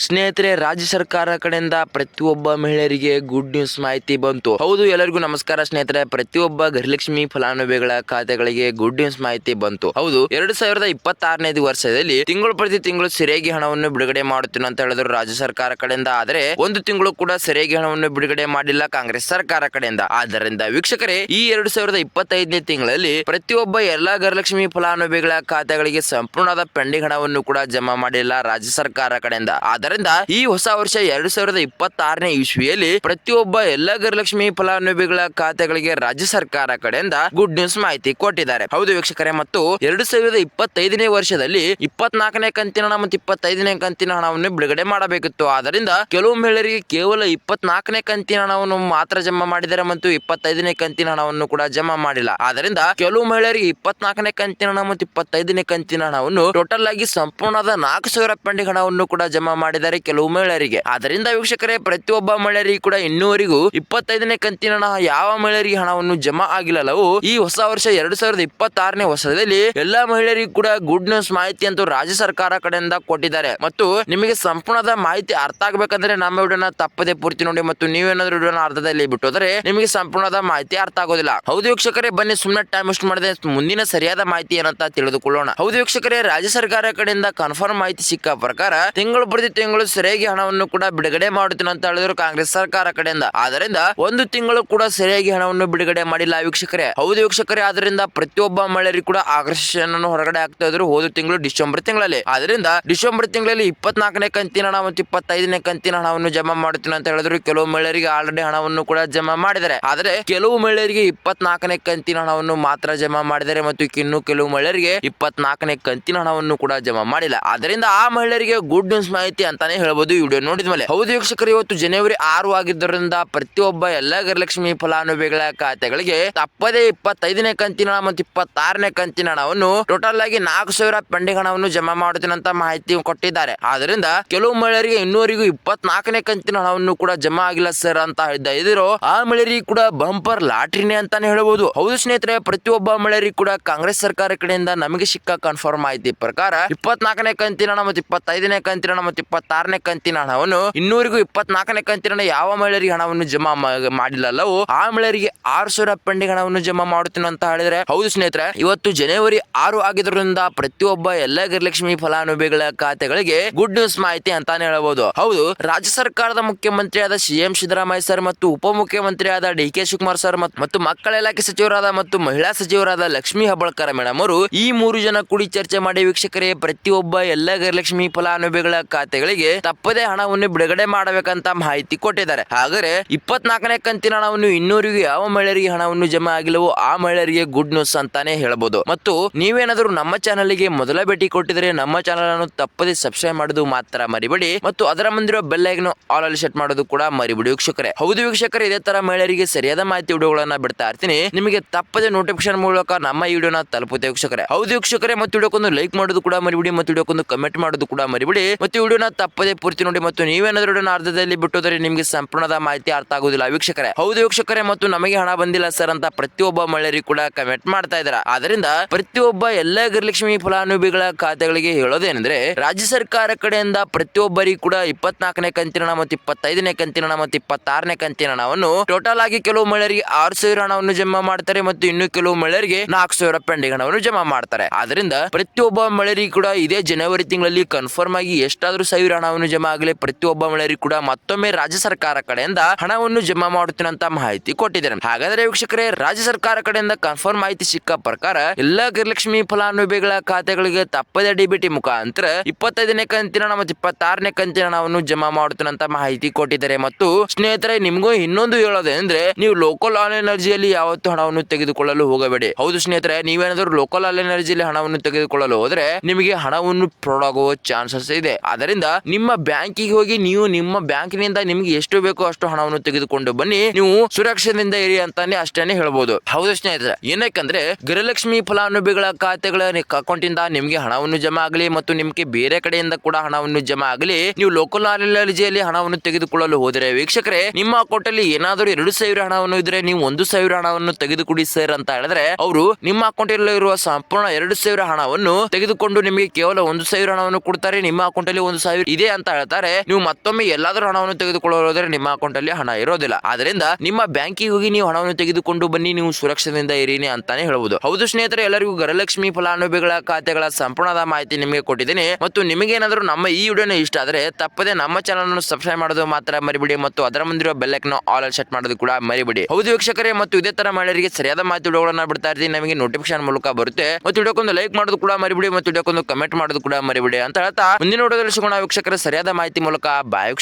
ಸ್ನೇಹಿತರೆ, ರಾಜ್ಯ ಸರ್ಕಾರ ಕಡೆಯಿಂದ ಪ್ರತಿಯೊಬ್ಬ ಮಹಿಳೆಯರಿಗೆ ಗುಡ್ ನ್ಯೂಸ್ ಮಾಹಿತಿ ಬಂತು. ಹೌದು, ಎಲ್ಲರಿಗೂ ನಮಸ್ಕಾರ ಸ್ನೇಹಿತರೆ. ಪ್ರತಿಯೊಬ್ಬ ಗೃಹಲಕ್ಷ್ಮಿ ಫಲಾನುಭವಿಗಳ ಖಾತೆಗಳಿಗೆ ಗುಡ್ ನ್ಯೂಸ್ ಮಾಹಿತಿ ಬಂತು. ಹೌದು, ಎರಡು ಸಾವಿರದ ಇಪ್ಪತ್ತಾರನೇ ವರ್ಷದಲ್ಲಿ ತಿಂಗಳು ಪ್ರತಿ ತಿಂಗಳು ಸರಿಯಾಗಿ ಹಣವನ್ನು ಬಿಡುಗಡೆ ಮಾಡುತ್ತೇನೆ ಅಂತ ಹೇಳಿದ್ರು ರಾಜ್ಯ ಸರ್ಕಾರ ಕಡೆಯಿಂದ. ಆದರೆ, ಒಂದು ತಿಂಗಳು ಕೂಡ ಸರಿಯಾಗಿ ಹಣವನ್ನು ಬಿಡುಗಡೆ ಮಾಡಿಲ್ಲ ಕಾಂಗ್ರೆಸ್ ಸರ್ಕಾರ ಕಡೆಯಿಂದ. ಆದ್ದರಿಂದ ವೀಕ್ಷಕರೇ, ಈ ಎರಡು ಸಾವಿರದ ಇಪ್ಪತ್ತೈದನೇ ತಿಂಗಳಲ್ಲಿ ಪ್ರತಿಯೊಬ್ಬ ಎಲ್ಲಾ ಗೃಹಲಕ್ಷ್ಮಿ ಫಲಾನುಭವಿಗಳ ಖಾತೆಗಳಿಗೆ ಸಂಪೂರ್ಣದ ಪೆಂಡಿಂಗ್ ಹಣವನ್ನು ಕೂಡ ಜಮಾ ಮಾಡಿಲ್ಲ ರಾಜ್ಯ ಸರ್ಕಾರ ಕಡೆಯಿಂದ. ಆದ್ದರಿಂದ ಈ ಹೊಸ ವರ್ಷ ಎರಡ್ ಸಾವಿರದ ಇಪ್ಪತ್ತಾರನೇ ಇಸ್ವಿಯಲ್ಲಿ ಪ್ರತಿಯೊಬ್ಬ ಎಲ್ಲ ಗೃಹಲಕ್ಷ್ಮಿ ಫಲಾನುಭವಿಗಳ ಖಾತೆಗಳಿಗೆ ರಾಜ್ಯ ಸರ್ಕಾರ ಕಡೆಯಿಂದ ಗುಡ್ ನ್ಯೂಸ್ ಮಾಹಿತಿ ಕೊಟ್ಟಿದ್ದಾರೆ. ಹೌದು ವೀಕ್ಷಕರೇ, ಮತ್ತು ಎರಡು ಸಾವಿರದ ಇಪ್ಪತ್ತೈದನೇ ವರ್ಷದಲ್ಲಿ ಇಪ್ಪತ್ನಾಲ್ಕನೇ ಕಂತಿನ ಹಣ ಮತ್ತು ಇಪ್ಪತ್ತೈದನೇ ಕಂತಿನ ಹಣವನ್ನು ಬಿಡುಗಡೆ ಮಾಡಬೇಕಿತ್ತು. ಆದ್ದರಿಂದ ಕೆಲವು ಮಹಿಳೆಯರಿಗೆ ಕೇವಲ ಇಪ್ಪತ್ನಾಲ್ಕನೇ ಕಂತಿನ ಹಣವನ್ನು ಮಾತ್ರ ಜಮಾ ಮಾಡಿದ್ದಾರೆ ಮತ್ತು ಇಪ್ಪತ್ತೈದನೇ ಕಂತಿನ ಹಣವನ್ನು ಕೂಡ ಜಮಾ ಮಾಡಿಲ್ಲ. ಆದ್ದರಿಂದ ಕೆಲವು ಮಹಿಳೆಯರಿಗೆ ಇಪ್ಪತ್ನಾಲ್ಕನೇ ಕಂತಿನ ಹಣ ಮತ್ತು ಇಪ್ಪತ್ತೈದನೇ ಕಂತಿನ ಹಣವನ್ನು ಟೋಟಲ್ ಆಗಿ ಸಂಪೂರ್ಣದ ನಾಲ್ಕು ಸಾವಿರ ಪಂಡಿ ಹಣವನ್ನು ಕೂಡ ಜಮಾ ಮಾಡಿದ್ದಾರೆ ಕೆಲವು ಮಹಿಳೆಯರಿಗೆ. ಆದ್ದರಿಂದ ವೀಕ್ಷಕರೇ, ಪ್ರತಿಯೊಬ್ಬ ಮಹಿಳೆಯರಿಗೆ ಕೂಡ ಇನ್ನೂವರೆಗೂ ಇಪ್ಪತ್ತೈದನೇ ಕಂತಿನ ಹಣ ಯಾವ ಮಹಿಳೆಯರಿಗೆ ಹಣವನ್ನು ಜಮಾ ಆಗಿಲ್ಲವೋ ಈ ಹೊಸ ವರ್ಷ ಎರಡು ಸಾವಿರದ ಇಪ್ಪತ್ತಾರನೇ ವರ್ಷದಲ್ಲಿ ಎಲ್ಲಾ ಮಹಿಳೆಯರಿಗೂ ಕೂಡ ಗುಡ್ ನ್ಯೂಸ್ ಮಾಹಿತಿ ಅಂತೂ ರಾಜ್ಯ ಸರ್ಕಾರ ಕಡೆಯಿಂದ ಕೊಟ್ಟಿದ್ದಾರೆ. ಮತ್ತು ನಿಮಗೆ ಸಂಪೂರ್ಣದ ಮಾಹಿತಿ ಅರ್ಥ ಆಗ್ಬೇಕಂದ್ರೆ ನಮ್ಮ ವಿಡಿಯೋನ ತಪ್ಪದೆ ಪೂರ್ತಿ ನೋಡಿ ಮತ್ತು ನೀವೇನಾದ್ರೂ ವಿಡಿಯೋನ ಅರ್ಧದಲ್ಲಿ ಬಿಟ್ಟೋದ್ರೆ ನಿಮಗೆ ಸಂಪೂರ್ಣದ ಮಾಹಿತಿ ಅರ್ಥ ಆಗೋದಿಲ್ಲ. ಹೌದು ವೀಕ್ಷಕರೇ, ಬನ್ನಿ ಸುಮ್ಮನೆ ಟೈಮ್ ವೇಸ್ಟ್ ಮಾಡದೆ ಮುಂದಿನ ಸರಿಯಾದ ಮಾಹಿತಿ ಏನಂತ ತಿಳಿದುಕೊಳ್ಳೋಣ. ಹೌದು ವೀಕ್ಷಕರೇ, ರಾಜ್ಯ ಸರ್ಕಾರ ಕಡೆಯಿಂದ ಕನ್ಫರ್ಮ್ ಮಾಹಿತಿ ಸಿಕ್ಕ ಪ್ರಕಾರ ತಿಂಗಳು ಪ್ರತಿ ಸರಿಯಾಗಿ ಹಣವನ್ನು ಕೂಡ ಬಿಡುಗಡೆ ಮಾಡುತ್ತೇನೆ ಅಂತ ಹೇಳಿದ್ರು ಕಾಂಗ್ರೆಸ್ ಸರ್ಕಾರ ಕಡೆಯಿಂದ. ಆದ್ದರಿಂದ ಒಂದು ತಿಂಗಳು ಕೂಡ ಸರಿಯಾಗಿ ಹಣವನ್ನು ಬಿಡುಗಡೆ ಮಾಡಿಲ್ಲ ವೀಕ್ಷಕರೇ. ಹೌದು ವೀಕ್ಷಕರೇ ಆದ್ರಿಂದ ಪ್ರತಿಯೊಬ್ಬ ಮಹಿಳೆಯರಿಗೆ ಕೂಡ ಆಕರ್ಷಣೆಯನ್ನು ಹೊರಗಡೆ ಆಗ್ತಾ ಇದ್ರು ಹೋದ ತಿಂಗಳು ಡಿಸೆಂಬರ್ ತಿಂಗಳಲ್ಲಿ. ಆದ್ರಿಂದ ಡಿಸೆಂಬರ್ ತಿಂಗಳಲ್ಲಿ ಇಪ್ಪತ್ನಾಲ್ಕನೇ ಕಂತಿನ ಹಣ ಮತ್ತು ಇಪ್ಪತ್ತೈದನೇ ಕಂತಿನ ಹಣವನ್ನು ಜಮಾ ಮಾಡುತ್ತೇನೆ ಅಂತ ಹೇಳಿದ್ರು ಕೆಲವು ಮಹಿಳೆಯರಿಗೆ ಆಲ್ರೆಡಿ ಹಣವನ್ನು ಕೂಡ ಜಮಾ ಮಾಡಿದ್ದಾರೆ. ಆದರೆ ಕೆಲವು ಮಹಿಳೆಯರಿಗೆ ಇಪ್ಪತ್ನಾಲ್ಕನೇ ಕಂತಿನ ಹಣವನ್ನು ಮಾತ್ರ ಜಮಾ ಮಾಡಿದ್ದಾರೆ ಮತ್ತು ಇನ್ನು ಕೆಲವು ಮಹಿಳೆಯರಿಗೆ ಇಪ್ಪತ್ನಾಲ್ಕನೇ ಕಂತಿನ ಹಣವನ್ನು ಕೂಡ ಜಮಾ ಮಾಡಿಲ್ಲ. ಅದರಿಂದ ಆ ಮಹಿಳೆಯರಿಗೆ ಗುಡ್ ನ್ಯೂಸ್ ಮಾಹಿತಿ ಅಂತಾನೆ ಹೇಳ್ಬೋದು ಈ ವಿಡಿಯೋ ನೋಡಿದ ಮೇಲೆ ಹೌದು ವೀಕ್ಷಕರು, ಇವತ್ತು ಜನವರಿ ಆರು ಆಗಿದ್ದರಿಂದ ಪ್ರತಿಯೊಬ್ಬ ಎಲ್ಲ ಗೃಹಲಕ್ಷ್ಮಿ ಫಲಾನುಭವಿಗಳ ಖಾತೆಗಳಿಗೆ ತಪ್ಪದೇ ಇಪ್ಪತ್ತೈದನೇ ಕಂತಿನ ಹಣ ಮತ್ತು ಇಪ್ಪತ್ತಾರನೇ ಕಂತಿನ ಹಣವನ್ನು ಟೋಟಲ್ ಆಗಿ ನಾಲ್ಕು ಸಾವಿರ ಪೆಂಡಿಂಗ್ ಹಣವನ್ನು ಜಮಾ ಮಾಡುತ್ತೇನೆ ಅಂತ ಮಾಹಿತಿ ಕೊಟ್ಟಿದ್ದಾರೆ. ಆದ್ರಿಂದ ಕೆಲವು ಮಹಿಳೆಯರಿಗೆ ಇನ್ನೂವರೆಗೂ ಇಪ್ಪತ್ನಾಲ್ಕನೇ ಕಂತಿನ ಹಣವನ್ನು ಕೂಡ ಜಮಾ ಆಗಿಲ್ಲ ಸರ್ ಅಂತ ಹೇಳ್ತಾ ಇದ್ರು. ಆ ಮಹಿಳೆಯರಿಗೆ ಕೂಡ ಬಂಪರ್ ಲಾಟ್ರಿನೇ ಅಂತಾನೆ ಹೇಳಬಹುದು ಹೌದು ಸ್ನೇಹಿತರೆ, ಪ್ರತಿಯೊಬ್ಬ ಮಹಿಳೆಯರಿಗೆ ಕೂಡ ಕಾಂಗ್ರೆಸ್ ಸರ್ಕಾರ ಕಡೆಯಿಂದ ನಮಗೆ ಸಿಕ್ಕ ಕನ್ಫರ್ಮ್ ಮಾಹಿತಿ ಪ್ರಕಾರ ಇಪ್ಪತ್ನಾಲ್ಕನೇ ಕಂತಿನ ಮತ್ತು ಇಪ್ಪತ್ತೈದನೇ ಕಂತಿನ ಮತ್ತು ಇಪ್ಪತ್ತಾರನೇ ಕಂತಿನ ಹಣವನ್ನು, ಇನ್ನೂರಿಗೂ ಇಪ್ಪತ್ನಾಲ್ಕನೇ ಕಂತಿನ ಯಾವ ಮಹಿಳೆಯರಿಗೆ ಹಣವನ್ನು ಜಮಾ ಮಾಡಿಲ್ಲವೋ ಆ ಮಹಿಳೆಯರಿಗೆ ಆರು ಸಾವಿರ ಹಣವನ್ನು ಜಮಾ ಮಾಡುತ್ತೇನೆ ಅಂತ ಹೇಳಿದ್ರೆ, ಹೌದು ಸ್ನೇಹಿತರೆ, ಇವತ್ತು ಜನವರಿ ಆರು ಆಗಿದ್ರಿಂದ ಪ್ರತಿಯೊಬ್ಬ ಎಲ್ಲ ಗೃಹಲಕ್ಷ್ಮಿ ಫಲಾನುಭವಿಗಳ ಖಾತೆಗಳಿಗೆ ಗುಡ್ ನ್ಯೂಸ್ ಮಾಹಿತಿ ಅಂತಾನೆ ಹೇಳಬಹುದು ಹೌದು, ರಾಜ್ಯ ಸರ್ಕಾರದ ಮುಖ್ಯಮಂತ್ರಿಯಾದ ಸಿಎಂ ಸಿದ್ದರಾಮಯ್ಯ ಸರ್ ಮತ್ತು ಉಪಮುಖ್ಯಮಂತ್ರಿಯಾದ ಡಿ ಕೆ ಶಿವಕುಮಾರ್ ಸರ್ ಮತ್ತು- ಮತ್ತು ಮಕ್ಕಳ ಇಲಾಖೆ ಸಚಿವರಾದ ಮತ್ತು ಮಹಿಳಾ ಸಚಿವರಾದ ಲಕ್ಷ್ಮೀ ಹಬ್ಬಳ್ಕರ ಮೇಡಮ್ ಅವರು ಈ ಮೂರು ಜನ ಕೂಡಿ ಚರ್ಚೆ ಮಾಡಿ ವೀಕ್ಷಕರೇ, ಪ್ರತಿಯೊಬ್ಬ ಎಲ್ಲ ಗೃಹಲಕ್ಷ್ಮಿ ಫಲಾನುಭವಿಗಳ ಖಾತೆಗಳಿಗೆ ತಪ್ಪದೇ ಹಣವನ್ನು ಬಿಡುಗಡೆ ಮಾಡಬೇಕಂತ ಮಾಹಿತಿ ಕೊಟ್ಟಿದ್ದಾರೆ. ಆದರೆ ಇಪ್ಪತ್ನಾಲ್ಕನೇ ಕಂತಿನ ಹಣವನ್ನು ಇನ್ನೂರಿಗೆ ಯಾವ ಮಹಿಳೆಯರಿಗೆ ಹಣವನ್ನು ಜಮಾ ಆಗಿಲ್ಲವೋ ಆ ಮಹಿಳೆಯರಿಗೆ ಗುಡ್ ನ್ಯೂಸ್ ಅಂತಾನೆ ಹೇಳಬಹುದು ಮತ್ತು ನೀವೇನಾದರೂ ನಮ್ಮ ಚಾನಲ್ಗೆ ಮೊದಲ ಭೇಟಿ ಕೊಟ್ಟಿದ್ರೆ ನಮ್ಮ ಚಾನಲ್ ಅನ್ನು ತಪ್ಪದೇ ಸಬ್ಸ್ಕ್ರೈಬ್ ಮಾಡೋದು ಮಾತ್ರ ಮರಿಬೇಡಿ. ಮತ್ತು ಅದರ ಮುಂದಿರೋ ಐಕನ್ ಆಲ್ ಅಲ್ಲಿ ಸೆಟ್ ಮಾಡೋದು ಕೂಡ ಮರಿಬೇಡಿ ವೀಕ್ಷಕರೇ. ಹೌದು ವೀಕ್ಷಕರೇ, ಇದೇ ತರ ಮಹಿಳೆಯರಿಗೆ ಸರಿಯಾದ ಮಾಹಿತಿ ವಿಡಿಯೋಗಳನ್ನ ಬಿಡ್ತಾ ಇರ್ತೀನಿ. ನಿಮಗೆ ತಪ್ಪದೆ ನೋಟಿಫಿಕೇಶನ್ ಮೂಲಕ ನಮ್ಮ ವಿಡಿಯೋನ ತಲುಪುತ್ತೆ ವೀಕ್ಷಕರೇ. ಹೌದು ವೀಕ್ಷಕರೇ, ಮತ್ತು ವಿಡಿಯೋಕ್ಕೊಂದು ಲೈಕ್ ಮಾಡೋದು ಕೂಡ ಮರಿಬಿಡಿ. ಮತ್ತು ವಿಡಿಯೋಕ್ಕೊಂದು ಕಮೆಂಟ್ ಮಾಡೋದು ಕೂಡ ಮರಿಬಿಡಿ. ಮತ್ತು ವಿಡಿಯೋನ ತಪ್ಪದೆ ಪೂರ್ತಿ ನೋಡಿ ಮತ್ತು ನೀವೇನಾದ್ರೂ ಅರ್ಧದಲ್ಲಿ ಬಿಟ್ಟೋದ್ರೆ ನಿಮಗೆ ಸಂಪೂರ್ಣದ ಮಾಹಿತಿ ಅರ್ಥ ಆಗುದಿಲ್ಲ ವೀಕ್ಷಕರೇ, ಹೌದು ವೀಕ್ಷಕರೇ ಮತ್ತು ನಮಗೆ ಹಣ ಬಂದಿಲ್ಲ ಸರ್ ಅಂತ ಪ್ರತಿಯೊಬ್ಬ ಮಹಿಳೆಯರಿಗೆ ಕೂಡ ಕಮೆಂಟ್ ಮಾಡ್ತಾ ಇದ್ದಾರೆ. ಆದ್ರಿಂದ ಪ್ರತಿಯೊಬ್ಬ ಎಲ್ಲ ಗೃಹಲಕ್ಷ್ಮಿ ಫಲಾನುಭವಿಗಳ ಖಾತೆಗಳಿಗೆ ಹೇಳೋದೇನೆಂದ್ರೆ, ರಾಜ್ಯ ಸರ್ಕಾರ ಕಡೆಯಿಂದ ಪ್ರತಿಯೊಬ್ಬರಿಗೂ ಕೂಡ ಇಪ್ಪತ್ನಾಲ್ಕನೇ ಕಂತಿನ ಹಣ ಮತ್ತು ಇಪ್ಪತ್ತೈದನೇ ಕಂತಿನ ಹಣ ಮತ್ತು ಇಪ್ಪತ್ತಾರನೇ ಕಂತಿನ ಹಣವನ್ನು ಟೋಟಲ್ ಆಗಿ ಕೆಲವು ಮಹಿಳೆಯರಿಗೆ ಆರು ಸಾವಿರ ಹಣವನ್ನು ಜಮಾ ಮಾಡ್ತಾರೆ ಮತ್ತು ಇನ್ನು ಕೆಲವು ಮಹಿಳೆಯರಿಗೆ ನಾಲ್ಕು ಸಾವಿರ ಪೆಂಡಿಂಗ್ ಹಣವನ್ನು ಜಮಾ ಮಾಡ್ತಾರೆ. ಆದ್ರಿಂದ ಪ್ರತಿಯೊಬ್ಬ ಮಹಿಳೆಯರಿಗೆ ಕೂಡ ಇದೇ ಜನವರಿ ತಿಂಗಳಲ್ಲಿ ಕನ್ಫರ್ಮ್ ಆಗಿ ಎಷ್ಟಾದ್ರೂ ಸಾವಿರ ಹಣವನ್ನು ಜಮಾ ಆಗಲಿ, ಪ್ರತಿಯೊಬ್ಬ ಮಹಿಳೆಯರಿಗೂ ಕೂಡ ಮತ್ತೊಮ್ಮೆ ರಾಜ್ಯ ಸರ್ಕಾರ ಕಡೆಯಿಂದ ಹಣವನ್ನು ಜಮಾ ಮಾಡುತ್ತೇನೆ ಮಾಹಿತಿ ಕೊಟ್ಟಿದ್ದಾರೆ. ಹಾಗಾದ್ರೆ ವೀಕ್ಷಕರೇ, ರಾಜ್ಯ ಸರ್ಕಾರ ಕಡೆಯಿಂದ ಕನ್ಫರ್ಮ್ ಮಾಹಿತಿ ಸಿಕ್ಕ ಪ್ರಕಾರ ಎಲ್ಲಾ ಗೃಹಲಕ್ಷ್ಮಿ ಫಲಾನುಭವಿಗಳ ಖಾತೆಗಳಿಗೆ ತಪ್ಪದೆ ಡಿಬಿಟಿ ಮುಖಾಂತರ ಇಪ್ಪತ್ತೈದನೇ ಕಂತಿನ ಮತ್ತು ಇಪ್ಪತ್ತಾರನೇ ಕಂತಿನ ಹಣವನ್ನು ಜಮಾ ಮಾಡುತ್ತೇನೆ ಮಾಹಿತಿ ಕೊಟ್ಟಿದ್ದಾರೆ. ಮತ್ತು ಸ್ನೇಹಿತರೆ, ನಿಮಗೂ ಇನ್ನೊಂದು ಹೇಳೋದೇಂದ್ರೆ ನೀವು ಲೋಕಲ್ ಆನ್ಲೈನ್ ಅರ್ಜಿಯಲ್ಲಿ ಯಾವತ್ತು ಹಣವನ್ನು ತೆಗೆದುಕೊಳ್ಳಲು ಹೋಗಬೇಡಿ. ಹೌದು ಸ್ನೇಹಿತರೆ, ನೀವೇನಾದರೂ ಲೋಕಲ್ ಆನ್ಲೈನ್ ಅರ್ಜಿಯಲ್ಲಿ ಹಣವನ್ನು ತೆಗೆದುಕೊಳ್ಳಲು ಹೋದ್ರೆ ನಿಮಗೆ ಹಣವನ್ನು ಫ್ರಾಡ್ ಆಗುವ ಚಾನ್ಸಸ್ ಇದೆ. ಅದರಿಂದ ನಿಮ್ಮ ಬ್ಯಾಂಕಿಗೆ ಹೋಗಿ ನೀವು ನಿಮ್ಮ ಬ್ಯಾಂಕಿನಿಂದ ನಿಮ್ಗೆ ಎಷ್ಟು ಬೇಕೋ ಅಷ್ಟು ಹಣವನ್ನು ತೆಗೆದುಕೊಂಡು ಬನ್ನಿ. ನೀವು ಸುರಕ್ಷತೆಯಿಂದ ಇರಿ ಅಂತಾನೆ ಅಷ್ಟೇನೆ ಹೇಳ್ಬೋದು. ಹೌದು ಸ್ನೇಹಿತರೆ. ಏನಕ್ಕಂದ್ರೆ ಗೃಹಲಕ್ಷ್ಮಿ ಫಲಾನುಭವಿಗಳ ಖಾತೆಗಳ ಅಕೌಂಟ್ ಇಂದ ನಿಮ್ಗೆ ಹಣವನ್ನು ಜಮಾ ಆಗಲಿ ಮತ್ತು ನಿಮ್ಗೆ ಬೇರೆ ಕಡೆಯಿಂದ ಕೂಡ ಹಣವನ್ನು ಜಮಾ ಆಗಲಿ, ನೀವು ಲೋಕಲ್ ಅರ್ಜಿಯಲ್ಲಿ ಹಣವನ್ನು ತೆಗೆದುಕೊಳ್ಳಲು ಹೋದರೆ ವೀಕ್ಷಕರೇ, ನಿಮ್ಮ ಅಕೌಂಟ್ ಅಲ್ಲಿ ಏನಾದರೂ ಎರಡು ಸಾವಿರ ಹಣವನ್ನು ಇದ್ರೆ ನೀವು ಒಂದು ಸಾವಿರ ಹಣವನ್ನು ತೆಗೆದುಕೊಡಿ ಸರ್ ಅಂತ ಹೇಳಿದ್ರೆ ಅವರು ನಿಮ್ಮ ಅಕೌಂಟ್ ಅಲ್ಲಿ ಇರುವ ಸಂಪೂರ್ಣ ಎರಡು ಸಾವಿರ ಹಣವನ್ನು ತೆಗೆದುಕೊಂಡು ನಿಮಗೆ ಕೇವಲ ಒಂದು ಸಾವಿರ ಹಣವನ್ನು ಕೊಡ್ತಾರೆ. ನಿಮ್ಮ ಅಕೌಂಟ್ ಅಲ್ಲಿ ಒಂದು ಸಾವಿರ ಇದೆ ಅಂತ ಹೇಳ್ತಾರೆ, ನೀವು ಮತ್ತೊಮ್ಮೆ ಎಲ್ಲಾದ್ರೂ ಹಣವನ್ನು ತೆಗೆದುಕೊಳ್ಳೋದ್ರೆ ನಿಮ್ಮ ಅಕೌಂಟ್ ಅಲ್ಲಿ ಹಣ ಇರೋದಿಲ್ಲ. ಆದ್ರಿಂದ ನಿಮ್ಮ ಬ್ಯಾಂಕಿಗೆ ಹೋಗಿ ನೀವು ಹಣವನ್ನು ತೆಗೆದುಕೊಂಡು ಬನ್ನಿ, ನೀವು ಸುರಕ್ಷತೆಯಿಂದ ಇರೀನಿ ಅಂತಾನೆ ಹೇಳಬಹುದು ಹೌದು ಸ್ನೇಹಿತರೆ, ಎಲ್ಲರಿಗೂ ಗರಲಕ್ಷ್ಮಿ ಫಲಾನುಭವಿಗಳ ಖಾತೆಗಳ ಸಂಪೂರ್ಣದ ಮಾಹಿತಿ ನಿಮಗೆ ಕೊಟ್ಟಿದ್ದೀನಿ. ಮತ್ತು ನಿಮಗೆ ಏನಾದರೂ ನಮ್ಮ ಈ ವಿಡಿಯೋನ ಇಷ್ಟ ಆದರೆ ತಪ್ಪದೆ ನಮ್ಮ ಚಾನಲ್ ಅನ್ನು ಸಬ್ಸ್ಕ್ರೈಬ್ ಮಾಡೋದು ಮಾತ್ರ ಮರಿಬಿಡಿ ಮತ್ತು ಅದರ ಮುಂದಿರುವ ಬೆಲ್ಲೈಕ್ನ ಆಲ್ ಸೆಟ್ ಮಾಡೋದು ಕೂಡ ಮರಿಬಿಡಿ. ಹೌದು ವೀಕ್ಷಕರೇ, ಮತ್ತು ಇದೇ ತರ ಮಹಿಳೆಯರಿಗೆ ಸರಿಯಾದ ಮಾಹಿತಿ ವಿಡಿಯೋಗಳನ್ನ ಬಿಡ್ತಾ ಇರ್ತೀನಿ. ನಮಗೆ ನೋಟಿಫಿಕೇಶನ್ ಮೂಲಕ ಬರುತ್ತೆ. ಮತ್ತು ವಿಡಿಯೋಕ್ಕೊಂದು ಲೈಕ್ ಮಾಡೋದು ಕೂಡ ಮರಿಬಿಡಿ ಮತ್ತು ವಿಡಿಯೋಕ್ಕೊಂದು ಕಮೆಂಟ್ ಮಾಡೋದು ಕೂಡ ಮರಿಬಿಡಿ ಅಂತ ಹೇಳ್ತಾ, ಮುಂದಿನ ವಿಡಿಯೋದಲ್ಲಿ ಸಿಗೋಣ ವೀಕ್ಷಕರೇ ಸರಿಯಾದ ಮಾಹಿತಿ ಮೂಲಕ ಬಾಯ್